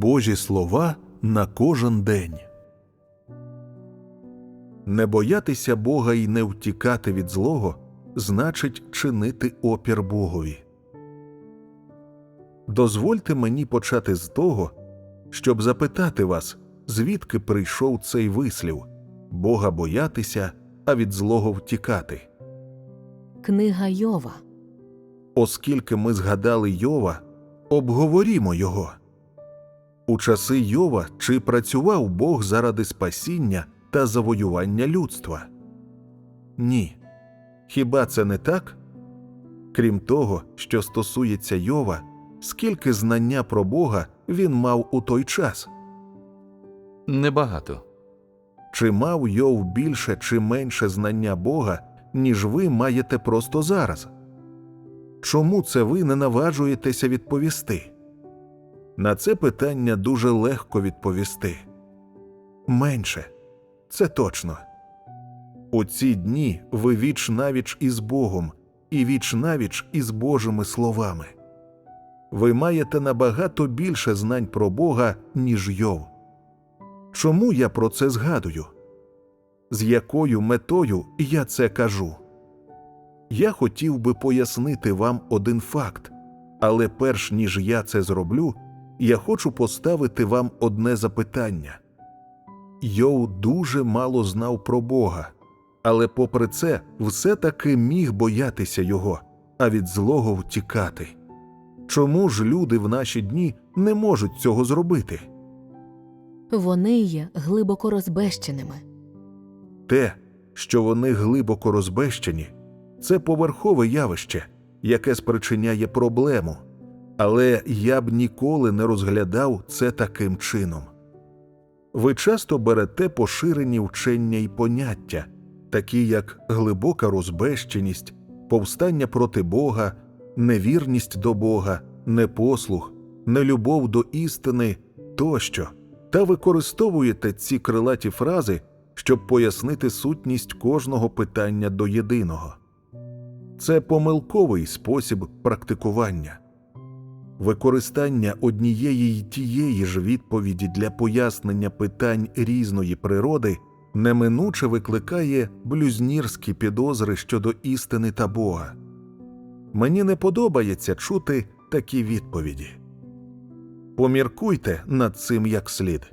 Божі слова на кожен день. Не боятися Бога і не втікати від злого значить чинити опір Богові. Дозвольте мені почати з того, щоб запитати вас, звідки прийшов цей вислів Бога боятися, а від злого втікати. Книга Йова, Оскільки ми згадали Йова, обговорімо його. У часи Йова чи працював Бог заради спасіння та завоювання людства? Ні. Хіба це не так? Крім того, що стосується Йова, скільки знання про Бога він мав у той час? Небагато. Чи мав Йов більше чи менше знання Бога, ніж ви маєте просто зараз? Чому це ви не наважуєтеся відповісти? На це питання дуже легко відповісти. Менше. Це точно. У ці дні ви віч навіч із Богом і віч навіч із Божими словами. Ви маєте набагато більше знань про Бога, ніж Йов. Чому я про це згадую? З якою метою я це кажу? Я хотів би пояснити вам один факт, але перш ніж я це зроблю, я хочу поставити вам одне запитання. Йов дуже мало знав про Бога, але попри це все таки міг боятися його, а від злого втікати. Чому ж люди в наші дні не можуть цього зробити? вони є глибоко розбещеними. Те, що вони глибоко розбещені, це поверхове явище, яке спричиняє проблему, але я б ніколи не розглядав це таким чином. Ви часто берете поширені вчення і поняття, такі як глибока розбещеність, повстання проти Бога, невірність до Бога, непослух, нелюбов до істини тощо, та використовуєте ці крилаті фрази, щоб пояснити сутність кожного питання до єдиного. Це помилковий спосіб практикування. Використання однієї й тієї ж відповіді для пояснення питань різної природи неминуче викликає блюзнірські підозри щодо істини та Бога. Мені не подобається чути такі відповіді. Поміркуйте над цим як слід.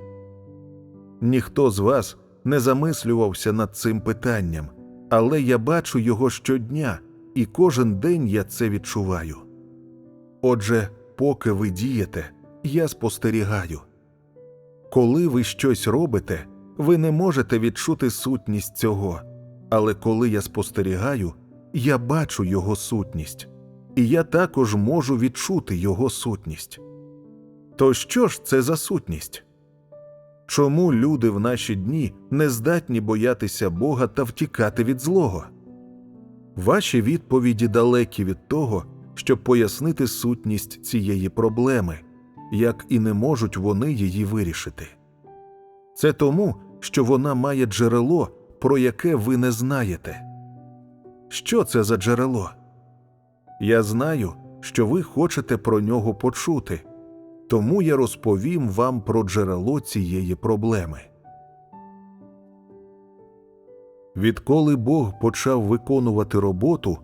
Ніхто з вас не замислювався над цим питанням, але я бачу його щодня, і кожен день я це відчуваю. Отже, поки ви дієте, я спостерігаю. Коли ви щось робите, ви не можете відчути сутність цього, але коли я спостерігаю, я бачу його сутність, і я також можу відчути його сутність. То що ж це за сутність? Чому люди в наші дні не здатні боятися Бога та втікати від злого? Ваші відповіді далекі від того, щоб пояснити сутність цієї проблеми, як і не можуть вони її вирішити. Це тому, що вона має джерело, про яке ви не знаєте. Що це за джерело? Я знаю, що ви хочете про нього почути, тому я розповім вам про джерело цієї проблеми. Відколи Бог почав виконувати роботу,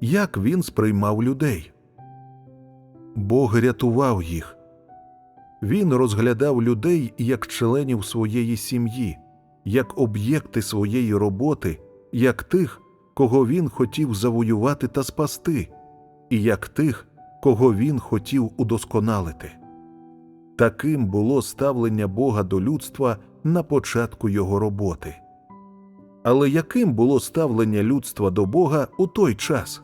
як він сприймав людей? Бог рятував їх. Він розглядав людей як членів своєї сім'ї, як об'єкти своєї роботи, як тих, кого він хотів завоювати та спасти, і як тих, кого він хотів удосконалити. Таким було ставлення Бога до людства на початку його роботи. Але яким було ставлення людства до Бога у той час?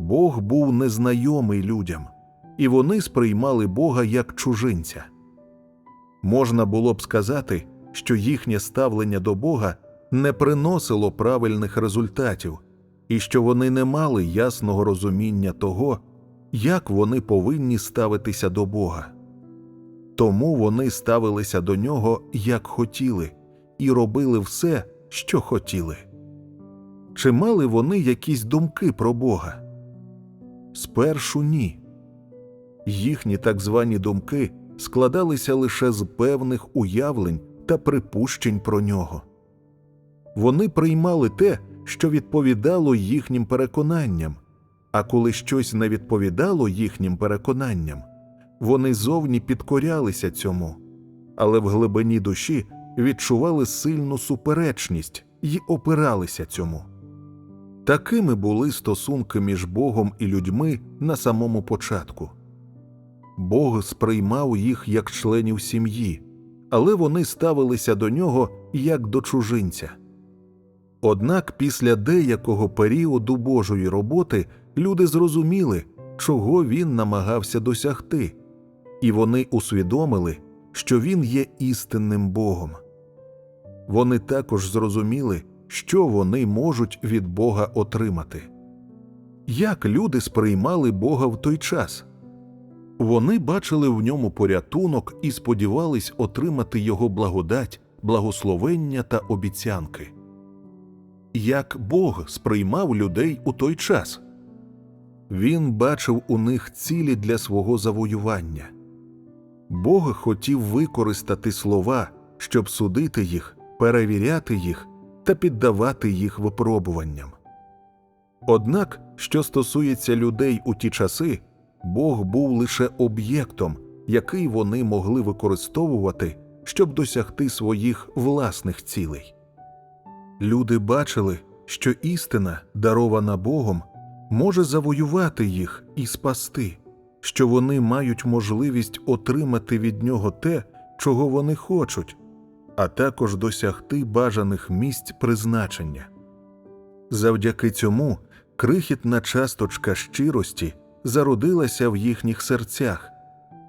Бог був незнайомий людям, і вони сприймали Бога як чужинця. Можна було б сказати, що їхнє ставлення до Бога не приносило правильних результатів, і що вони не мали ясного розуміння того, як вони повинні ставитися до Бога. Тому вони ставилися до нього як хотіли, і робили все, що хотіли. Чи мали вони якісь думки про Бога? Спершу ні. Їхні так звані думки складалися лише з певних уявлень та припущень про нього. Вони приймали те, що відповідало їхнім переконанням, а коли щось не відповідало їхнім переконанням, вони зовні підкорялися цьому, але в глибині душі відчували сильну суперечність і опиралися цьому. Такими були стосунки між Богом і людьми на самому початку. Бог сприймав їх як членів сім'ї, але вони ставилися до нього як до чужинця. Однак після деякого періоду Божої роботи люди зрозуміли, чого він намагався досягти, і вони усвідомили, що він є істинним Богом. Вони також зрозуміли, що вони можуть від Бога отримати. Як люди сприймали Бога в той час? Вони бачили в ньому порятунок і сподівались отримати його благодать, благословення та обіцянки. Як Бог сприймав людей у той час? Він бачив у них цілі для свого завоювання. Бог хотів використати слова, щоб судити їх, перевіряти їх та піддавати їх випробуванням. Однак, що стосується людей у ті часи, Бог був лише об'єктом, який вони могли використовувати, щоб досягти своїх власних цілей. Люди бачили, що істина, дарована Богом, може завоювати їх і спасти, що вони мають можливість отримати від нього те, чого вони хочуть, а також досягти бажаних місць призначення. Завдяки цьому крихітна часточка щирості зародилася в їхніх серцях,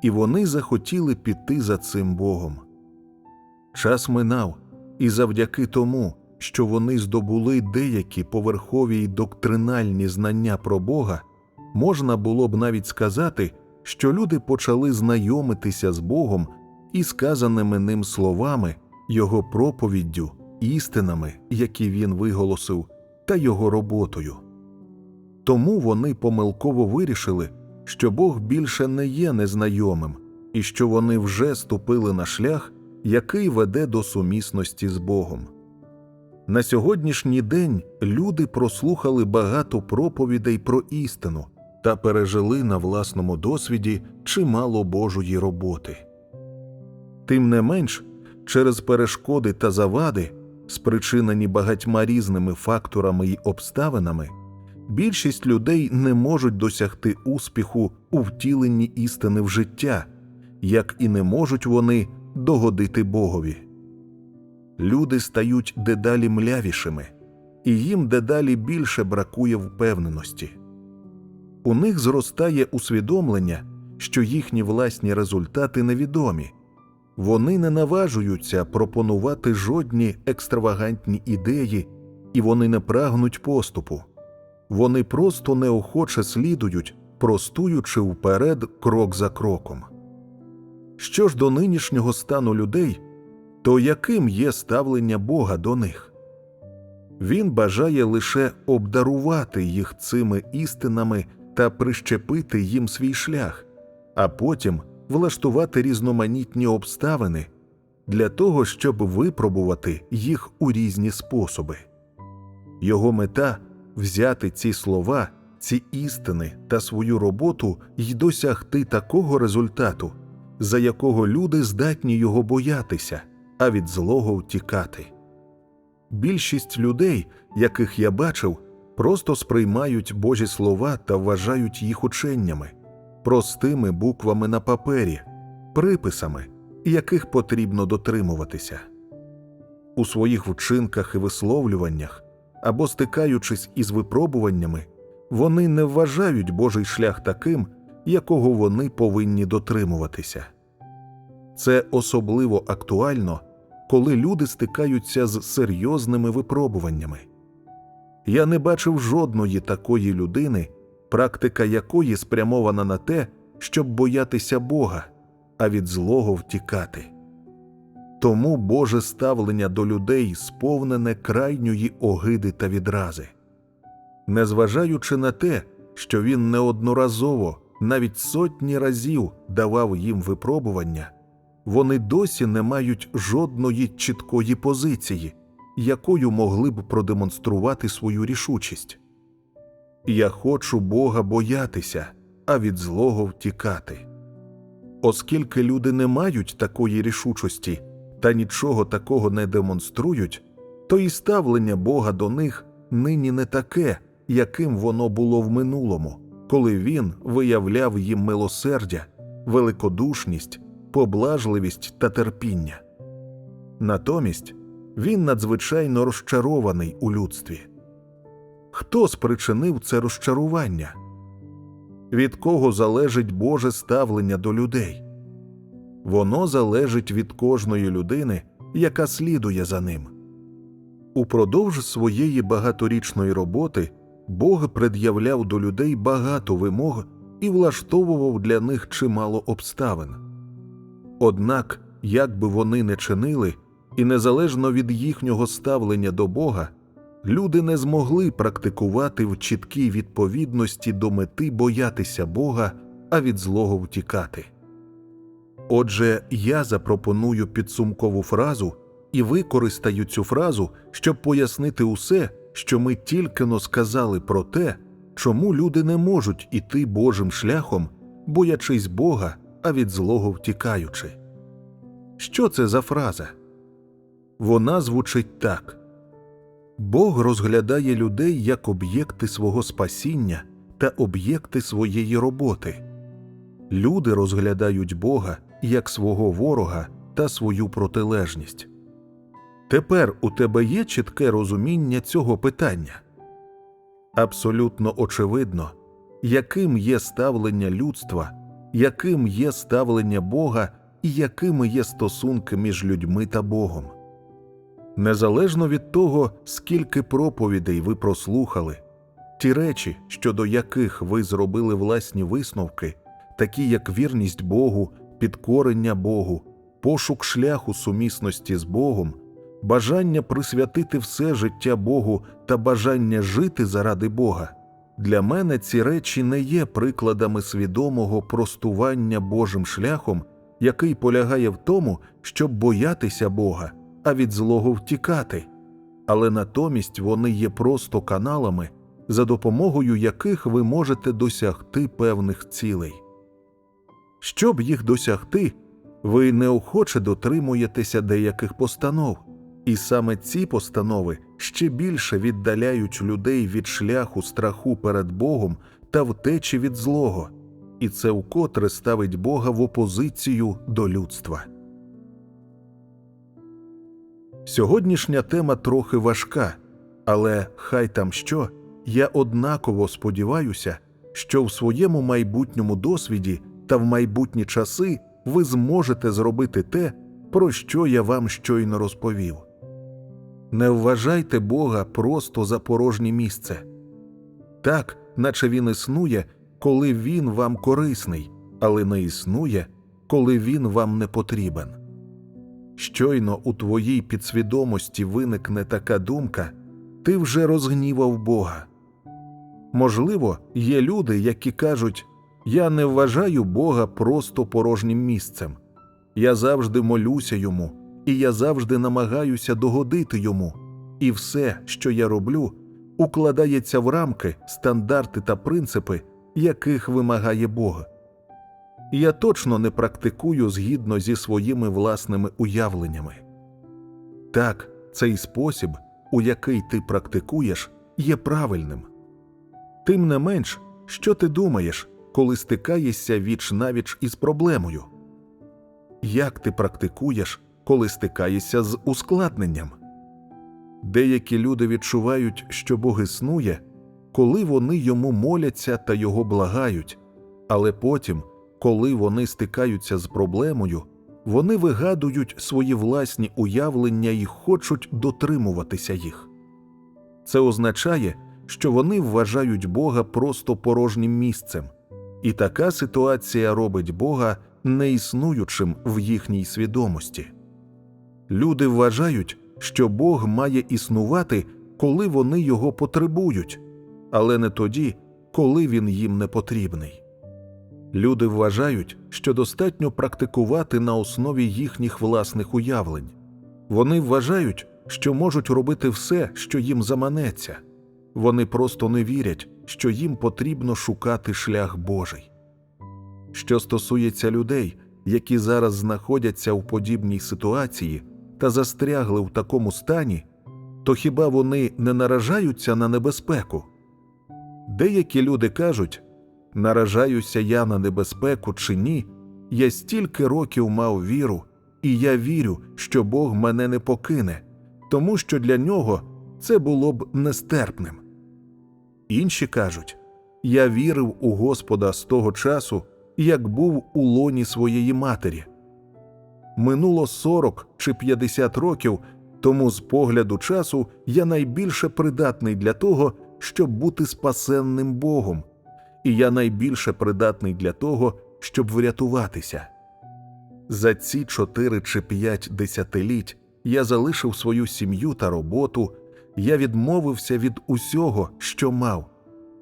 і вони захотіли піти за цим Богом. Час минав, і завдяки тому, що вони здобули деякі поверхові й доктринальні знання про Бога, можна було б навіть сказати, що люди почали знайомитися з Богом і сказаними ним словами, Його проповіддю, істинами, які він виголосив, та його роботою. Тому вони помилково вирішили, що Бог більше не є незнайомим, і що вони вже ступили на шлях, який веде до сумісності з Богом. На сьогоднішній день люди прослухали багато проповідей про істину та пережили на власному досвіді чимало Божої роботи. Тим не менш, через перешкоди та завади, спричинені багатьма різними факторами й обставинами, більшість людей не можуть досягти успіху у втіленні істини в життя, як і не можуть вони догодити Богові. Люди стають дедалі млявішими, і їм дедалі більше бракує впевненості. У них зростає усвідомлення, що їхні власні результати невідомі, вони не наважуються пропонувати жодні екстравагантні ідеї, і вони не прагнуть поступу. Вони просто неохоче слідують, простуючи вперед крок за кроком. Що ж до нинішнього стану людей, то яким є ставлення Бога до них? Він бажає лише обдарувати їх цими істинами та прищепити їм свій шлях, а потім влаштувати різноманітні обставини для того, щоб випробувати їх у різні способи. Його мета взяти ці слова, ці істини та свою роботу й досягти такого результату, за якого люди здатні його боятися, а від злого втікати. Більшість людей, яких я бачив, просто сприймають Божі слова та вважають їх ученнями, простими буквами на папері, приписами, яких потрібно дотримуватися. У своїх вчинках і висловлюваннях або стикаючись із випробуваннями, вони не вважають Божий шлях таким, якого вони повинні дотримуватися. Це особливо актуально, коли люди стикаються з серйозними випробуваннями. Я не бачив жодної такої людини, практика якої спрямована на те, щоб боятися Бога, а від злого втікати. Тому Боже ставлення до людей сповнене крайньої огиди та відрази. Незважаючи на те, що він неодноразово навіть сотні разів давав їм випробування, вони досі не мають жодної чіткої позиції, якою могли б продемонструвати свою рішучість. Я хочу Бога боятися, а від злого втікати. Оскільки люди не мають такої рішучості та нічого такого не демонструють, то і ставлення Бога до них нині не таке, яким воно було в минулому, коли він виявляв їм милосердя, великодушність, поблажливість та терпіння. Натомість він надзвичайно розчарований у людстві. Хто спричинив це розчарування? Від кого залежить Боже ставлення до людей? Воно залежить від кожної людини, яка слідує за ним. Упродовж своєї багаторічної роботи Бог пред'являв до людей багато вимог і влаштовував для них чимало обставин. Однак, як би вони не чинили, і незалежно від їхнього ставлення до Бога, люди не змогли практикувати в чіткій відповідності до мети боятися Бога, а від злого втікати. Отже, я запропоную підсумкову фразу і використаю цю фразу, щоб пояснити усе, що ми тільки но сказали про те, чому люди не можуть іти Божим шляхом, боячись Бога, а від злого втікаючи. Що це за фраза? Вона звучить так. Бог розглядає людей як об'єкти свого спасіння та об'єкти своєї роботи. Люди розглядають Бога як свого ворога та свою протилежність. Тепер у тебе є чітке розуміння цього питання. Абсолютно очевидно, яким є ставлення людства, яким є ставлення Бога і якими є стосунки між людьми та Богом. Незалежно від того, скільки проповідей ви прослухали, ті речі, щодо яких ви зробили власні висновки, такі як вірність Богу, підкорення Богу, пошук шляху сумісності з Богом, бажання присвятити все життя Богу та бажання жити заради Бога. Для мене ці речі не є прикладами свідомого простування Божим шляхом, який полягає в тому, щоб боятися Бога, а від злого втікати, але натомість вони є просто каналами, за допомогою яких ви можете досягти певних цілей. Щоб їх досягти, ви неохоче дотримуєтеся деяких постанов, і саме ці постанови ще більше віддаляють людей від шляху страху перед Богом та втечі від злого, і це вкотре ставить Бога в опозицію до людства. Сьогоднішня тема трохи важка, але хай там що, я однаково сподіваюся, що в своєму майбутньому досвіді та в майбутні часи ви зможете зробити те, про що я вам щойно розповів. Не вважайте Бога просто за порожнє місце. Так, наче він існує, коли він вам корисний, але не існує, коли він вам не потрібен. Щойно у твоїй підсвідомості виникне така думка, ти вже розгнівав Бога. Можливо, є люди, які кажуть Я не вважаю Бога просто порожнім місцем. Я завжди молюся йому, і я завжди намагаюся догодити йому, і все, що я роблю, укладається в рамки, стандарти та принципи, яких вимагає Бог. Я точно не практикую згідно зі своїми власними уявленнями. Так, цей спосіб, у який ти практикуєш, є правильним. Тим не менш, що ти думаєш, коли стикаєшся віч навіч із проблемою? Як ти практикуєш, коли стикаєшся з ускладненням? Деякі люди відчувають, що Бог існує, коли вони йому моляться та його благають, але потім, коли вони стикаються з проблемою, вони вигадують свої власні уявлення і хочуть дотримуватися їх. Це означає, що вони вважають Бога просто порожнім місцем, і така ситуація робить Бога неіснуючим в їхній свідомості. Люди вважають, що Бог має існувати, коли вони його потребують, але не тоді, коли він їм не потрібний. Люди вважають, що достатньо практикувати на основі їхніх власних уявлень. Вони вважають, що можуть робити все, що їм заманеться. Вони просто не вірять, що їм потрібно шукати шлях Божий. Що стосується людей, які зараз знаходяться у подібній ситуації та застрягли в такому стані, то хіба вони не наражаються на небезпеку? Деякі люди кажуть, наражаюся я на небезпеку чи ні, я стільки років мав віру, і я вірю, що Бог мене не покине, тому що для нього це було б нестерпним. Інші кажуть, я вірив у Господа з того часу, як був у лоні своєї матері. Минуло 40 чи 50 років, тому з погляду часу я найбільше придатний для того, щоб бути спасенним Богом, і я найбільше придатний для того, щоб врятуватися. За ці чотири чи п'ять десятиліть я залишив свою сім'ю та роботу, я відмовився від усього, що мав,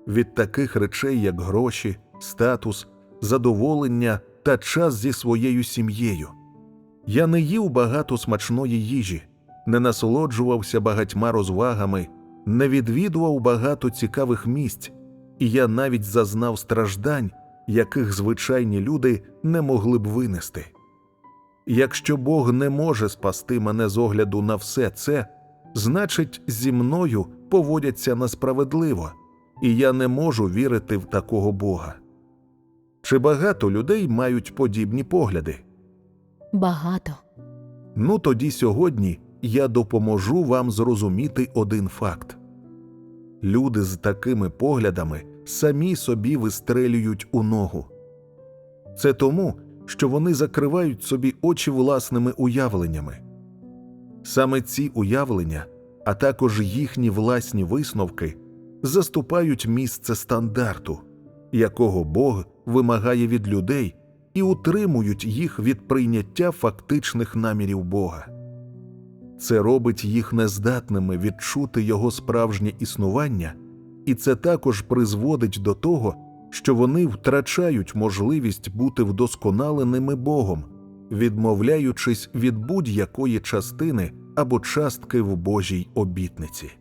від таких речей, як гроші, статус, задоволення та час зі своєю сім'єю. Я не їв багато смачної їжі, не насолоджувався багатьма розвагами, не відвідував багато цікавих місць, і я навіть зазнав страждань, яких звичайні люди не могли б винести. Якщо Бог не може спасти мене з огляду на все це, значить, зі мною поводяться несправедливо, і я не можу вірити в такого Бога. Чи багато людей мають подібні погляди? Багато. Ну тоді сьогодні я допоможу вам зрозуміти один факт. Люди з такими поглядами самі собі вистрелюють у ногу. Це тому, що вони закривають собі очі власними уявленнями. Саме ці уявлення, а також їхні власні висновки, заступають місце стандарту, якого Бог вимагає від людей і утримують їх від прийняття фактичних намірів Бога. Це робить їх нездатними відчути його справжнє існування, і це також призводить до того, що вони втрачають можливість бути вдосконаленими Богом, відмовляючись від будь-якої частини або частки в Божій обітниці.